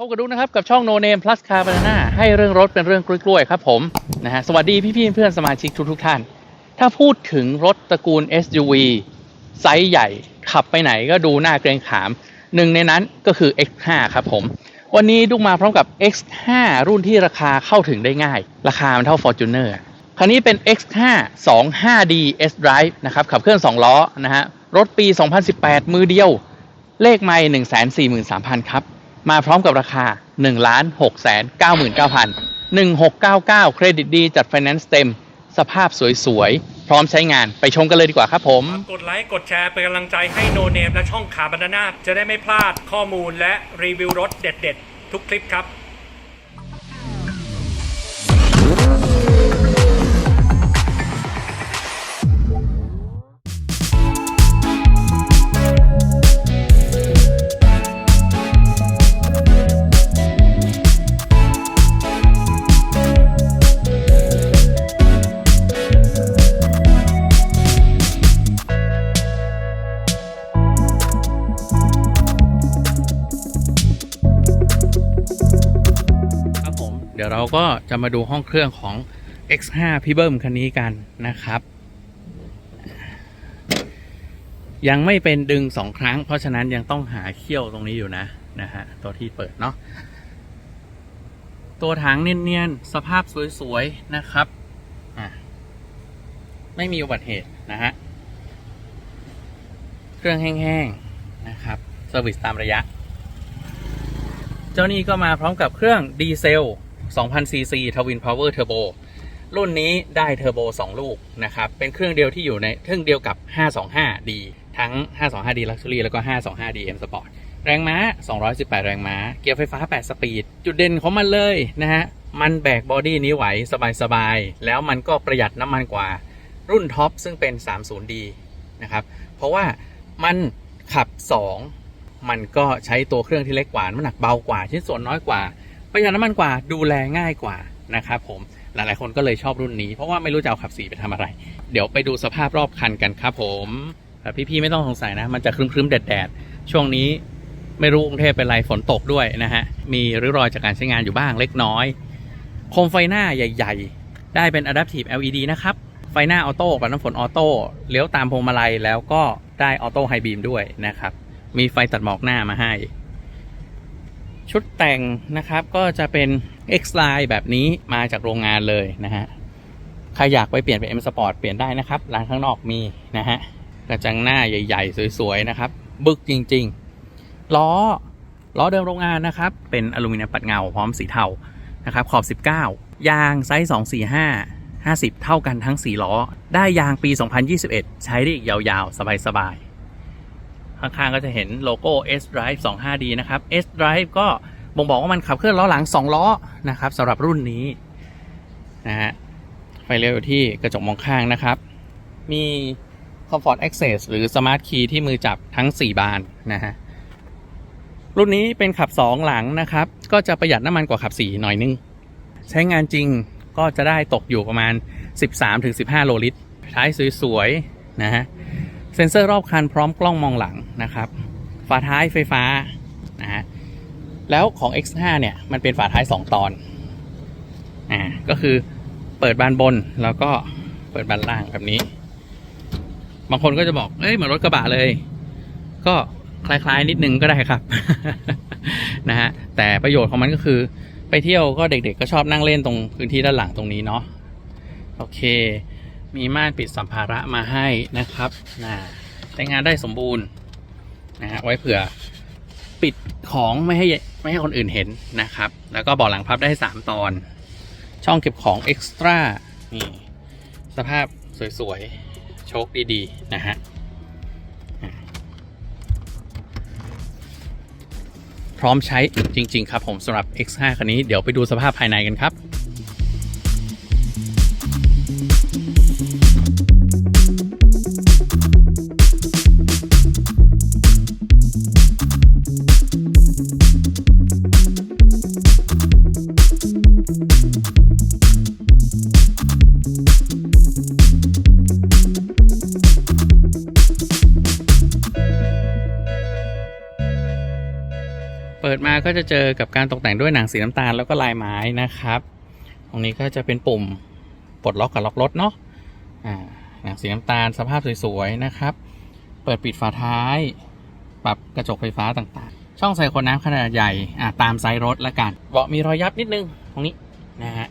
พบกันดูนะครับ กับช่อง No Name Plus Car Banana ให้เรื่องรถเป็นเรื่องกล้วยๆครับผมนะฮะสวัสดีพี่ๆเพื่อนสมาชิกทุกๆท่าน ถ้าพูดถึงรถตระกูล SUV ไซส์ใหญ่ขับไปไหนก็ดูน่าเกรงขาม หนึ่งในนั้นก็คือ X5 ครับผม วันนี้ดุกมาพร้อมกับ X5 รุ่นที่ราคาเข้าถึงได้ง่าย ราคามันเท่า Fortuner คันนี้เป็น X5 25D S Drive นะครับขับเคลื่อน 2 ล้อนะฮะรถปี 2018 มือเดียว เลขไม่143,000 ครับ มาพร้อมกับราคา 1 6 9 9 9 1699 เครดิตดีจัดไฟแนนซ์เต็ม สภาพสวยๆ พร้อมใช้งานไปชมกันเลยดีกว่าครับผม กดไลค์ กดแชร์ เป็นกำลังใจให้โนเนมและช่องขาบันนาจะได้ไม่พลาดข้อมูลและรีวิวรถเด็ดๆ ทุกคลิปครับ ดี๋ยวเราก็จะมาดูห้องเครื่องของ X5 พี่เบิ้มคันนี้กันนะครับ ยังไม่เป็นดึงสองครั้ง เพราะฉะนั้นยังต้องหาเขี้ยวตรงนี้อยู่นะนะฮะตัวที่เปิดเนาะตัวถังเนียนๆ สภาพสวยๆ นะครับไม่มีอุบัติเหตุนะฮะ เครื่องแห้งๆ นะครับเซอร์วิสตามระยะ เจ้านี้ก็มาพร้อมกับเครื่องดีเซล 2000ซีซีทวินพาวเวอร์เทอร์โบรุ่นนี้ได้เทอร์โบ2 ลูกนะครับ เป็นเครื่องเดียวที่อยู่ในเครื่องเดียวกับ 525D ทั้ง 525D Luxury แล้วก็ 525D M Sport แรงม้า 218 แรงม้า เกียร์ไฟฟ้า 8 สปีด จุดเด่นของมันเลยนะฮะ มันแบกบอดี้นี้ไหวสบายๆ แล้วมันก็ประหยัดน้ำมันกว่ารุ่นท็อปซึ่งเป็น 30D นะครับ เพราะว่ามันขับ 2 มันก็ใช้ตัวเครื่องที่เล็กกว่า น้ำหนักเบากว่าชิ้นส่วนน้อยกว่า ประหยัดน้ำมันกว่าดูแลง่ายกว่านะครับผมหลายๆคนก็เลยชอบรุ่นนี้เพราะว่าไม่รู้จะเอาขับสีไปทำอะไร เดี๋ยวไปดูสภาพรอบคันกันครับผมแต่พี่ๆไม่ต้องสงสัยนะ มันจะครึ้มๆแดดๆช่วงนี้ไม่รู้กรุงเทพเป็นไรฝนตกด้วยนะฮะ มีริ้วรอยจากการใช้งานอยู่บ้างเล็กน้อย โคมไฟหน้าใหญ่ ๆ ได้เป็น Adaptive LED นะครับ ไฟหน้าออโต้ปัดน้ำฝนออโต้เลี้ยวตามพวงมาลัยแล้วก็ได้ออโต้ไฮบีมด้วยนะครับ มีไฟตัดหมอกหน้ามาให้ ชุดแต่งนะครับก็จะเป็น X Line แบบนี้มาจากโรงงานเลยนะฮะใครอยากไปเปลี่ยนเป็น M Sport เปลี่ยนได้นะครับ ร้านข้างนอกมีนะฮะกระจังหน้าใหญ่ ๆ สวยๆนะครับ บึกจริง ๆ ล้อล้อเดิมโรงงานนะครับ เป็นอลูมิเนียมปัดเงาพร้อมสีเทานะครับ ขอบ 19 ยางไซส์ 245 50 เท่ากันทั้ง 4 ล้อ ได้ยางปี 2021 ใช้ได้อีกยาวๆ สบายๆ ข้างๆก็จะเห็นโลโก้ S Drive 25D นะครับ S Drive ก็บ่งบอกว่ามันขับเคลื่อนล้อหลัง 2 ล้อนะครับสำหรับรุ่นนี้นะฮะไฟเลี้ยวอยู่ที่กระจกมองข้างนะครับ มี Comfort Access หรือ Smart Key ที่มือจับทั้ง 4 บานนะฮะรุ่นนี้เป็นขับ 2 หลังนะครับ ก็จะประหยัดน้ำมันกว่าขับ 4 หน่อยนึง ใช้งานจริงก็จะได้ตกอยู่ประมาณ 13-15 โลลิตรท้ายสวยๆนะฮะ เซ็นเซอร์รอบคันพร้อมกล้องมองหลังนะครับ ฝาท้ายไฟฟ้านะฮะแล้วของ X5 เนี่ยมันเป็นฝาท้าย 2 ตอนอ่าก็คือเปิดบานบนแล้วก็เปิดบานล่างแบบนี้ บางคนก็จะบอก เอ้ยเหมือนรถกระบะเลย ก็คล้ายๆนิดนึงก็ได้ครับนะฮะแต่ประโยชน์ของมันก็คือ ไปเที่ยวก็เด็กๆก็ชอบนั่งเล่นตรงพื้นที่ด้านหลังตรงนี้เนาะโอเค มีม่านปิดสัมภาระมาให้นะครับนะใช้งานได้สมบูรณ์นะฮะไว้เผื่อปิดของไม่ให้ไม่ให้คนอื่นเห็นนะครับ แล้วก็บาะหลังพับได้ 3 ตอน ช่องเก็บของเอ็กซ์ตร้านี่สภาพสวยๆ โชคดีๆ นะฮะพร้อมใช้จริง ๆ ครับผมสำหรับ X5 คันนี้เดี๋ยวไปดูสภาพภายในกันครับ ก็จะเจอกับการตกแต่งด้วยหนังสีน้ำตาลแล้วก็ลายไม้นะครับ ตรงนี้ก็จะเป็นปุ่มปลดล็อกกับล็อกรถเนาะหนังสีน้ำตาลสภาพสวยๆนะครับ เปิดปิดฝาท้าย ปรับกระจกไฟฟ้าต่างๆ ช่องใส่ขวดน้ำขนาดใหญ่อ่าตามไซส์รถละกันเบาะมีรอยยับนิดนึงตรงนี้นะฮะ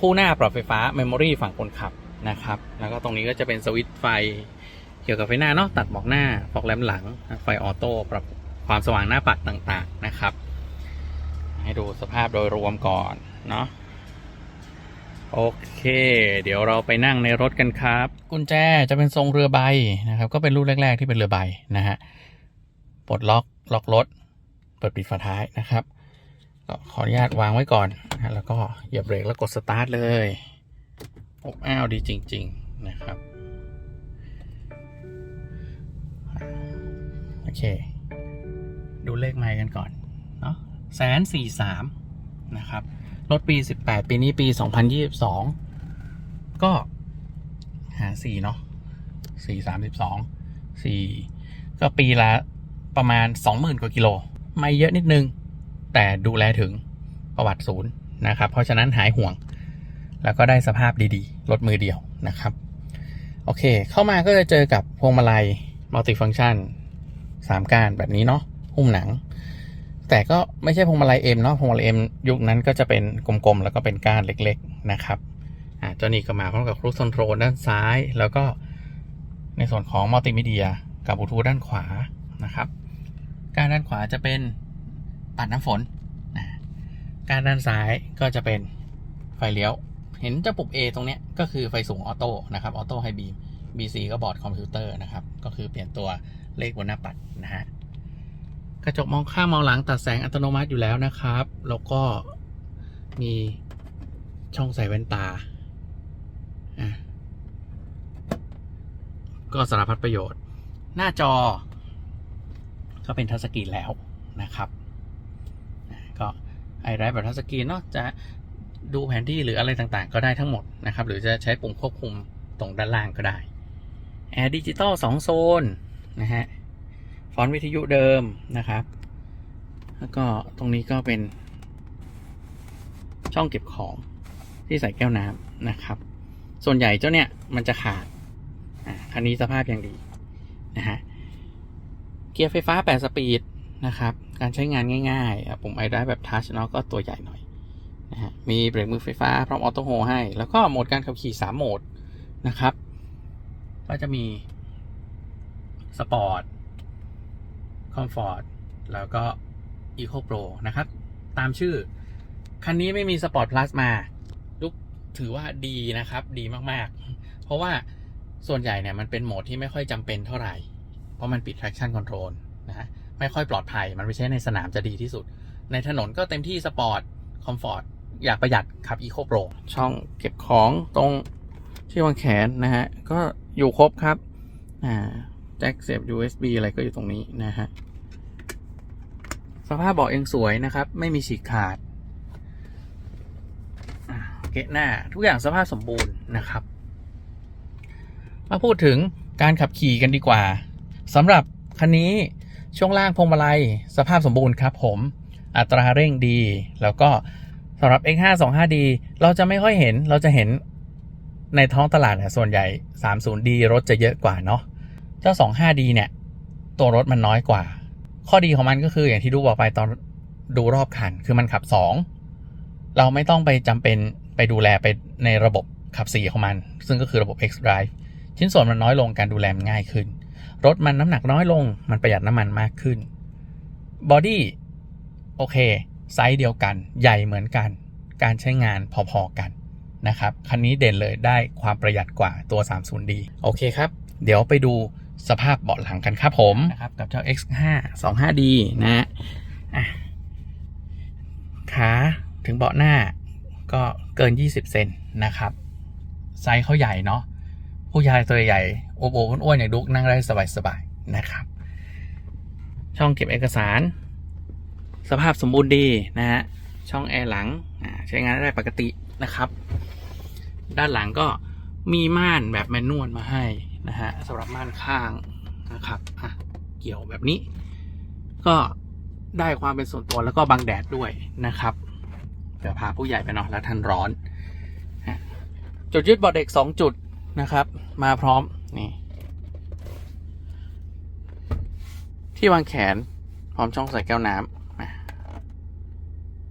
คู่หน้าปรับไฟฟ้าเมมโมรี่ฝั่งคนขับนะครับ แล้วก็ตรงนี้ก็จะเป็นสวิตช์ไฟเกี่ยวกับไฟหน้าเนาะตัดหมอกหน้าฟอกแลมหลัง ไฟออโต้ปรับ ความสว่างหน้าปัดต่างๆนะครับ ให้ดูสภาพโดยรวมก่อนเนาะโอเค เดี๋ยวเราไปนั่งในรถกันครับ กุญแจจะเป็นทรงเรือใบนะครับ ก็เป็นรุ่นแรก ๆ ที่เป็นเรือใบนะฮะปลดล็อกล็อกรถเปิดปิดฝาท้ายนะครับก็ขออนุญาตวางไว้ก่อนนะแล้วก็เหยียบเบรกแล้วกดสตาร์ทเลยอบอ้าวดีจริง ๆนะครับ โอเค ดูเลขไมล์กันก่อนเนาะแสนสี่สามนะครับ รถปี 18 ปีนี้ปี 2022 ก็หาสี่เนาะสี่สามสิบสองสี่ก็ปีละประมาณ 20,000 กว่ากิโล ไม่เยอะนิดนึง แต่ดูแลถึงประวัติศูนย์นะครับ เพราะฉะนั้นหายห่วง แล้วก็ได้สภาพดีๆ รถมือเดียวนะครับ โอเค เข้ามาก็จะเจอกับพวงมาลัยมัลติฟัง c t ชันสามก้านแบบนี้เนาะ หุ้มหนัง แต่ก็ไม่ใช่พวงมาลัยเอ็มเนาะพวงมาลัยเอ็มยุคนั้นก็จะเป็นกลมๆ แล้วก็เป็นก้านเล็กๆนะครับอ่าเจ้านี้ก็มาพร้อมกับครู i คอนโทรด้านซ้าย แล้วก็ในส่วนของมัลติมีเดียกับบลูทูธด้านขวานะครับก้ารด้านขวาจะเป็นปัดน้ำฝนนะการด้านซ้ายก็จะเป็นไฟเลี้ยว เห็นจ้าปุ่ม A ตรงเนี้ยก็คือไฟสูงออโต้นะครับออโต้ไฮบีม BC ก็บอร์ดคอมพิวเตอร์นะครับ ก็คือเปลี่ยนตัวเลขบนหน้าปัดนะฮะ กระจกมองข้างมองหลังตัดแสงอัตโนมัติอยู่แล้วนะครับ แล้วก็มีช่องใส่แว่นตา ก็สารพัดประโยชน์ หน้าจอ ก็เป็นทัชสกรีนแล้วนะครับก็ไอไรแบบทัชสกรีนเนาะจะดูแผนที่หรืออะไรต่างๆ ก็ได้ทั้งหมดนะครับ หรือจะใช้ปุ่มควบคุมตรงด้านล่างก็ได้แอร์ดิจิตอลสองโซนนะฮะ ฟอนต์วิทยุเดิมนะครับ แล้วก็ตรงนี้ก็เป็น ช่องเก็บของที่ใส่แก้วน้ำนะครับ ส่วนใหญ่เจ้าเนี่ยมันจะขาดอ่าคันนี้สภาพยังดีนะฮะ เกียร์ไฟฟ้า 8 สปีดนะครับ การใช้งานง่ายๆปุ่มไอได้แบบทัชเนาะก็ตัวใหญ่หน่อยนะฮะ มีเบรกมือไฟฟ้า พร้อมออโต้โฮให้ แล้วก็โหมดการขับขี่ 3 โหมดนะครับ ก็จะมีสปอร์ต คอมฟอร์ตแล้วก็ Eco Pro นะครับ ตามชื่อ คันนี้ไม่มีสปอร์ต Plus มาลุกถือว่าดีนะครับ ดีมากๆ เพราะว่าส่วนใหญ่เนี่ยมันเป็นโหมดที่ไม่ค่อยจำเป็นเท่าไหร่ เพราะมันปิด traction control นะฮะไม่ค่อยปลอดภัย มันไม่ใช่ในสนามจะดีที่สุด ในถนนก็เต็มที่สปอร์ตคอมฟอร์ตอยากประหยัดขับ Eco Pro ช่องเก็บของตรงที่วางแขนนะฮะ ก็อยู่ครบครับ อ่าแจ็คเสียบ USB อะไรก็อยู่ตรงนี้นะฮะ สภาพเบาะยังสวยนะครับ ไม่มีฉีกขาดเกะหน้าทุกอย่างสภาพสมบูรณ์นะครับ มาพูดถึงการขับขี่กันดีกว่าสำหรับคันนี้ช่วงล่างพวงมาลัยสภาพสมบูรณ์ครับผมอัตราเร่งดี แล้วก็สำหรับ X525D เราจะไม่ค่อยเห็นเราจะเห็นในท้องตลาดเนี่ยส่วนใหญ่ 30D รถจะเยอะกว่าเนาะเจ้า 25D เนี่ย ตัวรถมันน้อยกว่า ข้อดีของมันก็คืออย่างที่ดูบอกไปตอนดูรอบคัน คือมันขับ 2 เราไม่ต้องไปจำเป็นไปดูแลไปในระบบขับ 4 ของมัน ซึ่งก็คือระบบ X Drive ชิ้นส่วนมันน้อยลงการดูแลมันง่ายขึ้น รถมันน้ำหนักน้อยลง มันประหยัดน้ำมันมากขึ้นบอดี้โอเค ไซส์เดียวกัน ใหญ่เหมือนกัน การใช้งานพอๆกันนะครับ คันนี้เด่นเลยได้ความประหยัดกว่าตัว 30D โอเคครับ เดี๋ยวไปดู สภาพเบาะหลังกันครับผมนะครับกับเจ้า X5 25D นะฮะขาถึงเบาะหน้าก็เกิน 20 เซนนะครับ ไซส์เขาใหญ่เนาะผู้ชายตัวใหญ่โอบโอบอ้วนๆอย่างดุกนั่งได้สบายๆนะครับ ช่องเก็บเอกสาร สภาพสมบูรณ์ดีนะฮะช่องแอร์หลังใช้งานได้ปกตินะครับ ด้านหลังก็มีม่านแบบแมนนวลมาให้ นะฮะสำหรับม่านข้างนะครับอะเกี่ยวแบบนี้ ก็ได้ความเป็นส่วนตัวแล้วก็บังแดดด้วยนะครับเดี๋ยวพาผู้ใหญ่ไปเนาะแล้วท่านร้อนจุดยึดเบาะเด็กสองจุดนะครับ มาพร้อมนี่ที่วางแขนพร้อมช่องใส่แก้วน้ำ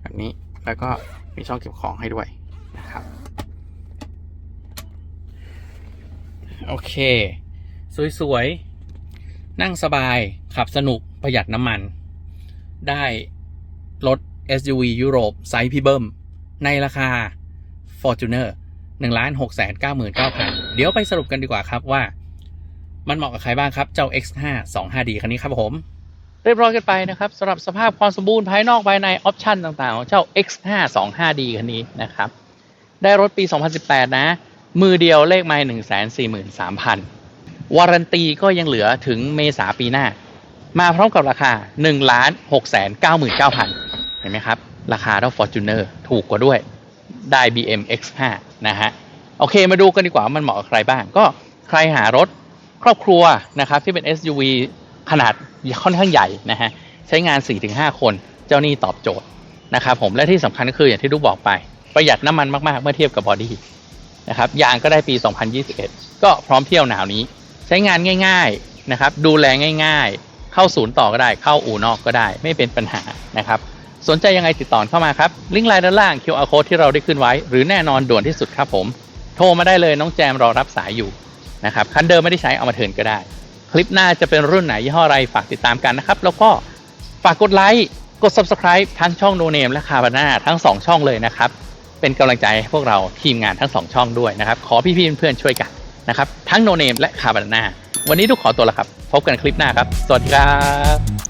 แบบนี้แล้วก็มีช่องเก็บของให้ด้วยนะครับ โอเค สวยๆ นั่งสบาย ขับสนุกประหยัดน้ำมัน ได้รถ SUV ยุโรปไซส์พี่เบิ้ม ในราคา Fortuner 1 6 9 9 0 0 0 เดี๋ยวไปสรุปกันดีกว่าครับว่า มันเหมาะกับใครบ้างครับเจ้า X5 25D คันนี้ครับผม เรียบร้อยกันไปนะครับสำหรับสภาพความสมบูรณ์ภายนอกภายในออปชันต่างๆของเจ้า X5 25D คันนี้นะครับ ได้รถปี 2018 นะ มือเดียวเลขไม่143,000วารันตีก็ยังเหลือถึงเมษาปีหน้า มาพร้อมกับราคา1ล้าน6 9 9 0 0เห็นไหมครับ ราคาเท่า Fortuner ถูกกว่าด้วย ได้ BM X5 นะฮะ โอเคมาดูกันดีกว่าว่ามันเหมาะกับใครบ้าง ก็ใครหารถครอบครัวนะครับที่เป็น SUV ขนาดค่อนข้างใหญ่นะฮะ ใช้งาน 4-5 คนเจ้านี่ตอบโจทย์นะครับผมและที่สำคัญก็คืออย่างที่ลูกบอกไป ประหยัดน้ำมันมากๆ เมื่อเทียบกับบอดี้ นะครับยางก็ได้ปี 2021 ก็พร้อมเที่ยวหนาวนี้ ใช้งานง่ายๆนะครับดูแลง่ายๆ เข้าศูนย์ต่อก็ได้เข้าอู่นอกก็ได้ ไม่เป็นปัญหานะครับสนใจยังไงติดต่อเข้ามาครับ ลิงก์ไลน์ด้านล่าง QR code ที่เราได้ขึ้นไว้ หรือแน่นอนด่วนที่สุดครับผม โทรมาได้เลยน้องแจมรอรับสายอยู่นะครับคันเดิมไม่ได้ใช้เอามาเทินก็ได้ คลิปหน้าจะเป็นรุ่นไหนยี่ห้ออะไรฝากติดตามกันนะครับ แล้วก็ฝากกดไลค์กด Subscribe ทั้งช่อง No Name และคาบาน่าทั้ง 2 ช่องเลยนะครับ เป็นกำลังใจให้พวกเราทีมงานทั้งสองช่องด้วยนะครับ ขอพี่ๆเพื่อนๆช่วยกันนะครับทั้งโนเนมและคาบานาวันนี้ทุกขอตัวละครับ พบกันคลิปหน้าครับ สวัสดีครับ